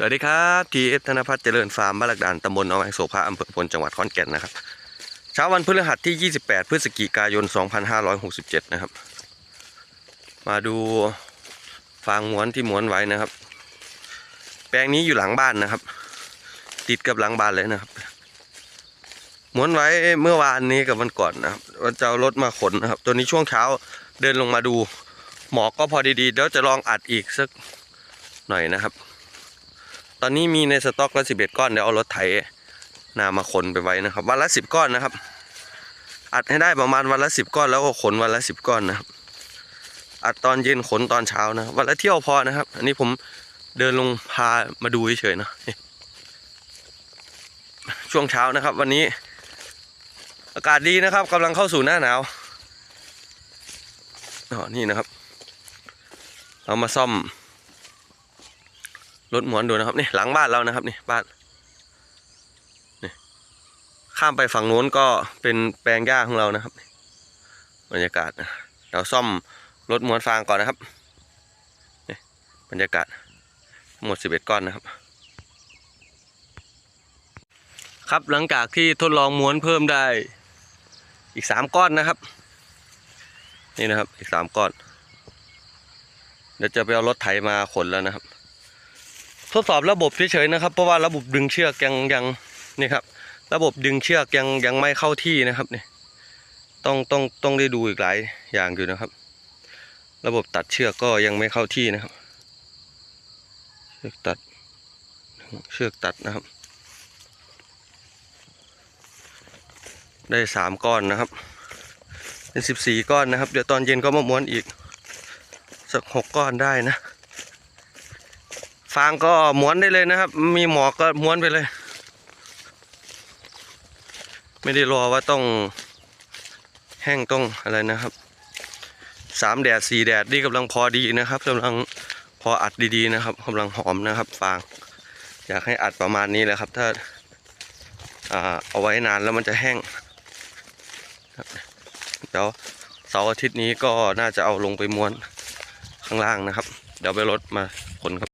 สวัสดีครับทีเอฟธนพัฒน์เจริญฟาร์มบ้านหลักด่านตำบลหนองแองโศภาอำเภอพลจังหวัดขอนแก่นนะครับเช้าวันพฤหัสที่ 28 พฤศจิกายน 2567 นะครับ มาดูฟางม้วนที่ม้วนไว้นะครับ แปลงนี้อยู่หลังบ้านนะครับ ติดกับหลังบ้านเลยนะครับม้วนไว้เมื่อวานนี้กับวันก่อนนะครับว่าจะเอารถมาขนนะครับตัวนี้ช่วงเช้าเดินลงมาดู หมอกก็พอดีๆเดี๋ยวจะลองอัดอีกสักหน่อยนะครับ ตอนนี้มีในสต็อกละสิบเอ็ดก้อนเดี๋ยวเอารถไถนามาขนไปไว้นะครับ วันละสิบก้อนนะครับ อัดให้ได้ประมาณวันละสิบก้อนแล้วก็ขนวันละสิบก้อนนะครับ อัดตอนเย็นขนตอนเช้านะวันละเที่ยวพอนะครับ อันนี้ผมเดินลงพามาดูเฉยๆเนะช่วงเช้านะครับ วันนี้ อากาศดีนะครับกำลังเข้าสู่หน้าหนาวอ๋อนี่นะครับ เรามาซ่อม รถหมวนดูนะครับนี่หลังบ้านเรานะครับนี่บ้านนี่ข้ามไปฝั่งโน้นก็เป็นแปลงหญ้าของเรานะครับบรรยากาศนะเราซ่อมรถหมวนฟางก่อนนะครับนี่บรรยากาศทั้งหมด11ก้อนนะครับ ครับหลังจากที่ทดลองม้วนเพิ่มได้อีกสามก้อนนะครับ นี่นะครับอีกสามก้อนเดี๋ยวจะไปเอารถไถมาขนแล้วนะครับ ทดสอบระบบเฉยๆนะครับ เพราะว่าระบบดึงเชือกยังยังนี่ครับ ระบบดึงเชือกยังยังไม่เข้าที่นะครับนี่ต้องต้องต้องได้ดูอีกหลายอย่างอยู่นะครับ ระบบตัดเชือกก็ยังไม่เข้าที่นะครับ เชือกตัดเชือกตัดนะครับ ได้สามก้อนนะครับ เป็นสิบสี่ก้อนนะครับ เดี๋ยวตอนเย็นก็มาม้วนอีกสักหกก้อนได้นะ ฟางก็ม้วนได้เลยนะครับ มีหมอกก็ม้วนไปเลย ไม่ได้รอว่าต้องแห้งต้องอะไรนะครับสามแดดสี่แดดนี่กำลังพอดีนะครับกำลังพออัดดีๆนะครับกำลังหอมนะครับฟาง อยากให้อัดประมาณนี้แหละครับ ถ้าอาเอาไว้นานแล้วมันจะแห้งเดี๋ยวเสาร์อาทิตย์นี้ก็น่าจะเอาลงไปม้วนข้างล่างนะครับ เดี๋ยวไปรถมาขนครับ